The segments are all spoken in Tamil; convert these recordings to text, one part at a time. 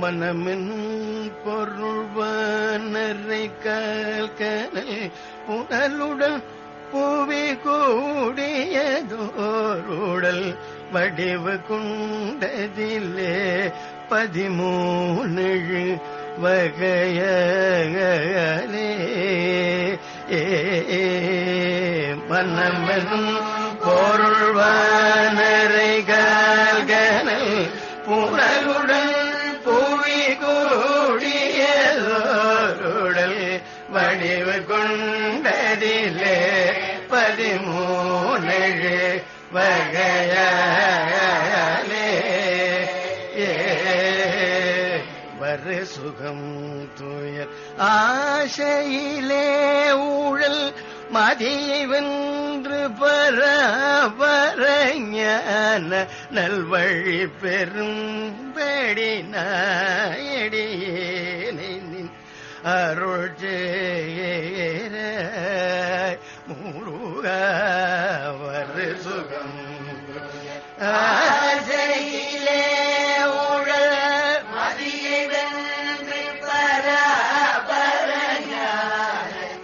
மனமின் பொருள்வனரை கல்கனை புனலுடன் புவி கூடியதோருடல் வடிவு குண்டதிலே பதிமூணு வகையலே ஏ மன்னமெனும் பொருள்வான. பதிமூணு வகையாலே. வரு சுகம் துயர். ஆசையிலே ஊழல் மதியை வென்று பர பரபரஞான. நல்வழி பெரும்படி நாயடியேனை நின் அருள் சேர முருகவர் சுகம் ஆசையிலே ஊழல் மதியை வென்று பரபரஞான.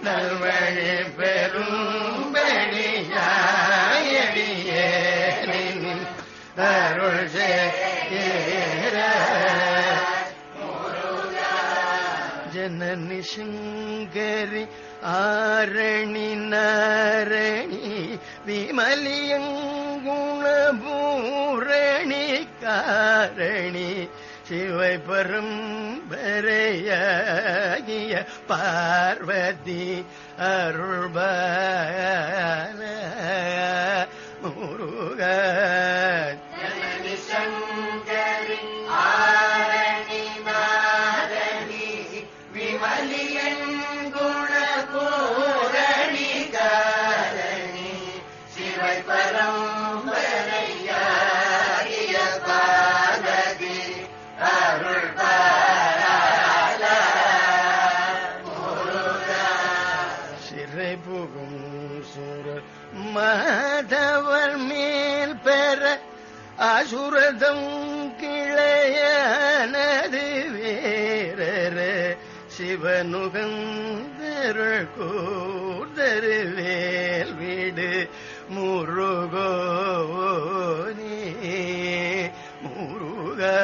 நல்வழி பெரும்படியாயடியே அருள் சேர ஜனனி சிங்கரி ஆரணி நாரணி விமலியங்குணபூரணி காரணி சிவை பரம்பரையாகிய பார்வதி அருள்பால முருக சுரதம் கிளையனது வேற சிவனுகந்தருள் கூர்தரு வேல் வீடு முருகோனே முருகா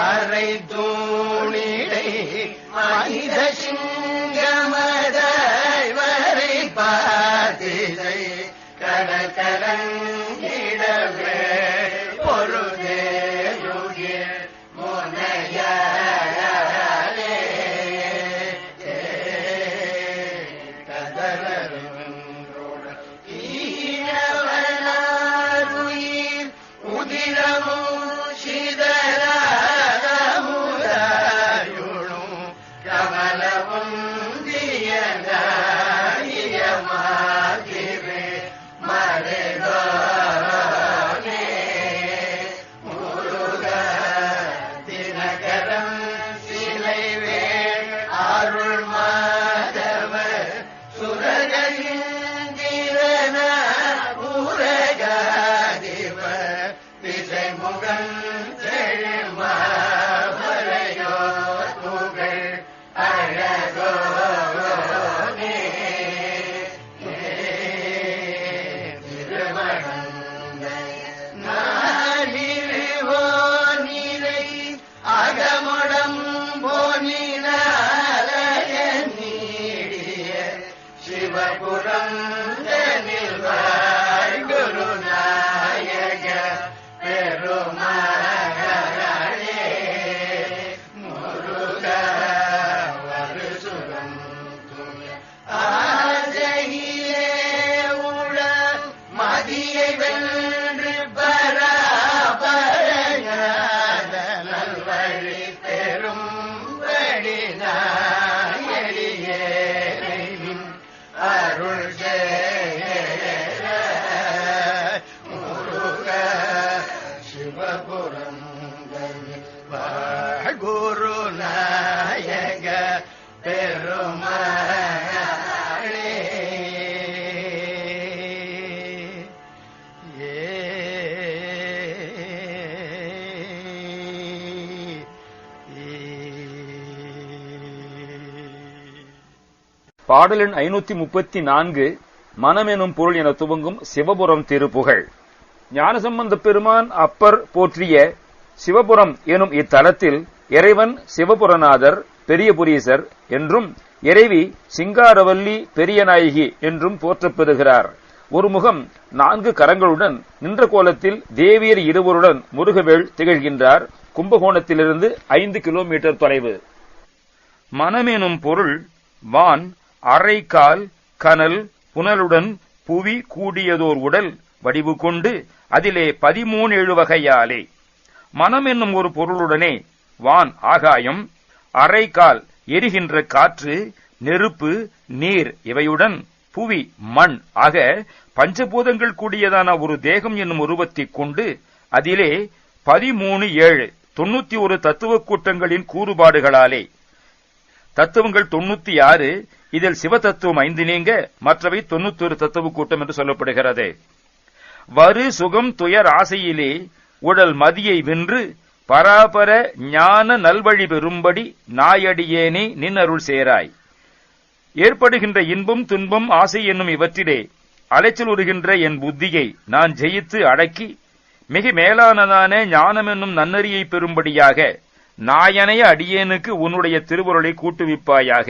அரை தூணிடை மனித சிங்கமதாய் சிவபுரம் தெனில்வாய் குருநாயக பெருமாளே முருக வருசுரம் ஆசையிலே உள மதியை வெல்ல பாடலின் ஐநூத்தி முப்பத்தி நான்கு மனமெனும் பொருள் என துவங்கும் சிவபுரம் திருப்புகழ். ஞானசம்பந்த பெருமான் அப்பர் போற்றிய சிவபுரம் எனும் இத்தலத்தில் இறைவன் சிவபுரநாதர் பெரியபுரீசர் என்றும் இறைவி சிங்காரவல்லி பெரியநாயகி என்றும் போற்றப்பெறுகிறார். ஒரு முகம் நான்கு கரங்களுடன் நின்ற கோலத்தில் தேவியர் இருவருடன் முருகவேள் திகழ்கின்றார். கும்பகோணத்திலிருந்து ஐந்து கிலோமீட்டர் தொலைவு. மனமெனும் பொருள் வான் அரைக்கால் கனல் புனலுடன் புவி கூடியதோர் உடல் வடிவு கொண்டு அதிலே பதிமூணு வகையாலே மனம் என்னும் ஒரு பொருளுடனே வான் ஆகாயம் அரைக்கால் எரிகின்ற காற்று நெருப்பு நீர் இவையுடன் புவி மண் ஆக பஞ்சபூதங்கள் கூடியதான ஒரு தேகம் என்னும் உருவத்தைக் கொண்டு அதிலே பதிமூணு ஏழு தொண்ணூத்தி ஒரு தத்துவ கூட்டங்களின் கூறுபாடுகளாலே. தத்துவங்கள் தொண்ணூத்தி ஆறு இதில் சிவதத்துவம் ஐந்து நீங்க மற்றவை தொண்ணூத்தொரு தத்துவ கூட்டம் என்று சொல்லப்படுகிறது. வரு சுகம் துயர் ஆசையிலே உடல் மதியை வென்று பராபர ஞான நல்வழி பெறும்படி நாயடியேனே நின் அருள் சேராய். ஏற்படுகின்ற இன்பம் துன்பம் ஆசை என்னும் இவற்றிலே அலைச்சல் உறுகின்ற என் புத்தியை நான் ஜெயித்து அடக்கி மிக மேலானதான ஞானம் என்னும் நன்னறியை பெறும்படியாக நாயனைய அடியேனுக்கு உன்னுடைய திருவுருளை கூட்டுவிப்பாயாக.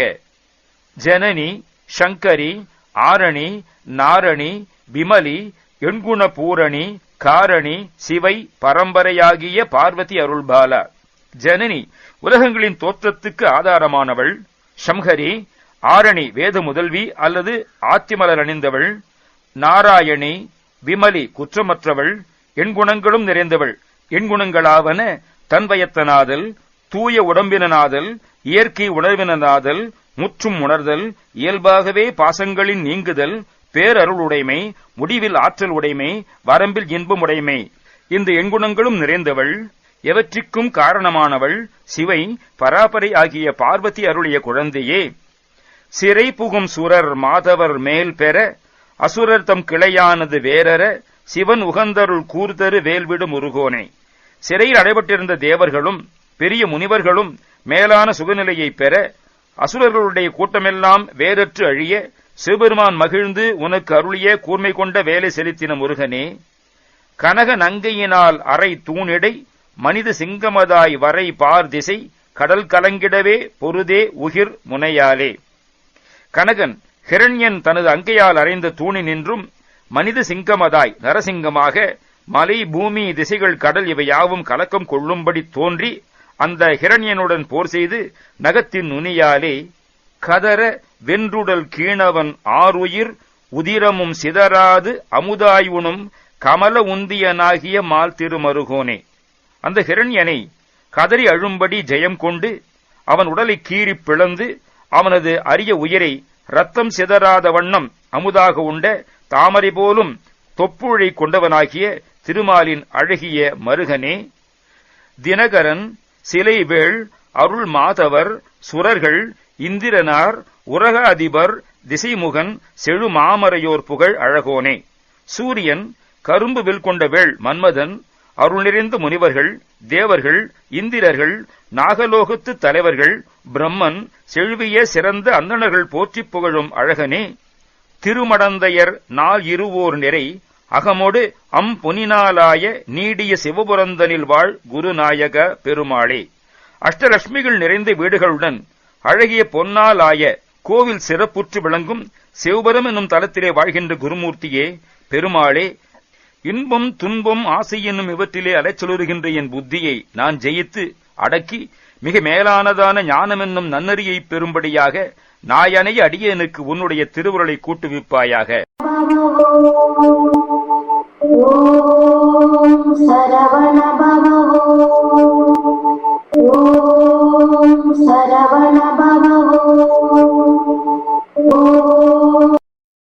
ஜனனி சங்கரி ஆரணி நாரணி விமலி எண்குண பூரணி காரணி சிவை பரம்பரையாகிய பார்வதி அருள்பாலா. ஜனனி உலகங்களின் தோற்றத்துக்கு ஆதாரமானவள். சம்ஹரி ஆரணி வேத முதல்வி அல்லது ஆத்திமலர் அணிந்தவள். நாராயணி விமலி குற்றமற்றவள். எண்குணங்களும் நிறைந்தவள். எண்குணங்களாவன தன்வயத்தனாதல் தூய உடம்பினனாதல் இயற்கை உணர்வினனாதல் முற்றும் உணர்தல் இயல்பாகவே பாசங்களின் நீங்குதல் பேரருளுடைமை முடிவில் ஆற்றல் உடைமை வரம்பில் இன்பம் உடைமை. இந்த எண்குணங்களும் நிறைந்தவள் எவற்றிற்கும் காரணமானவள் சிவை பராபரை ஆகிய பார்வதி அருளிய குழந்தையே. சிறை புகும் சுரர் மாதவர் மேல் பெற அசுரர் தம் கிளையானது வேரற சிவன் உகந்தருள் கூர்தரு வேல்விடும் உருகோனே. சிறையில் அடைபட்டிருந்த தேவர்களும் பெரிய முனிவர்களும் மேலான சுகநிலையை பெற அசுரர்களுடைய கூட்டமெல்லாம் வேறற்று அழிய சிவபெருமான் மகிழ்ந்து உனக்கு அருளிய கூர்மை கொண்ட வேலை செலுத்தின முருகனே கனக நங்கையினால் அரை தூணிடை மனித சிங்கமதாய் வரை பார் திசை கடல் கலங்கிடவே பொருதே உகிர் முனையாலே. கனகன் ஹிரண்யன் தனது அங்கையால் அறைந்த தூணி நின்றும் மனித சிங்கமதாய் நரசிங்கமாக மலை பூமி திசைகள் கடல் இவையாவும் கலக்கம் கொள்ளும்படி தோன்றி அந்த ஹிரண்யனுடன் போர் செய்து நகத்தின் நுனியாலே கதற வென்றுடல் கீணவன் ஆறுயிர் உதிரமும் சிதறாது அமுதாயுனும் கமல உந்தியனாகிய மால் திருமருகோனே. அந்த ஹிரண்யனை கதறி அழும்படி ஜெயம் கொண்டு அவன் உடலை கீறிப் பிளந்து அவனது அரிய உயிரை ரத்தம் சிதறாத வண்ணம் அமுதாக உண்ட தாமரை போலும் தொப்புழை கொண்டவனாகிய திருமாலின் அழகிய மருகனே தினகரன் சிலைவேள் அருள் மாதவர் சுரர்கள் இந்திரனார் உரக அதிபர் திசைமுகன் செழு மாமரையோர் புகழ் அழகோனே. சூரியன் கரும்பு வில் கொண்ட வேள் மன்மதன் அருள் நிறைந்த முனிவர்கள் தேவர்கள் இந்திரர்கள் நாகலோகத்து தலைவர்கள் பிரம்மன் செழுவிய சிறந்த அந்தணர்கள் போற்றிப் புகழும் அழகனே. திருமடந்தையர் நாள் இருவோர் நிறை அகமோடு அம்புனினாலாய நீடிய சிவபுரந்தனில் வாழ் குருநாயக பெருமாளே. அஷ்டலட்சுமிகள் நிறைந்த வீடுகளுடன் அழகிய பொன்னாலாய கோவில் சிறப்புற்று விளங்கும் சிவபுரம் என்னும் தலத்திலே வாழ்கின்ற குருமூர்த்தியே பெருமாளே இன்பம் துன்பம் ஆசை என்னும் இவற்றிலே அலைச்சலுறுகின்ற என் புத்தியை நான் ஜெயித்து அடக்கி மிக மேலானதான ஞானம் என்னும் நன்னறியை பெறும்படியாக நாயனை அடியனுக்கு உன்னுடைய திருவுருளை கூட்டுவிப்பாயாக. ॐ सरवण भव ॐ सरवण भव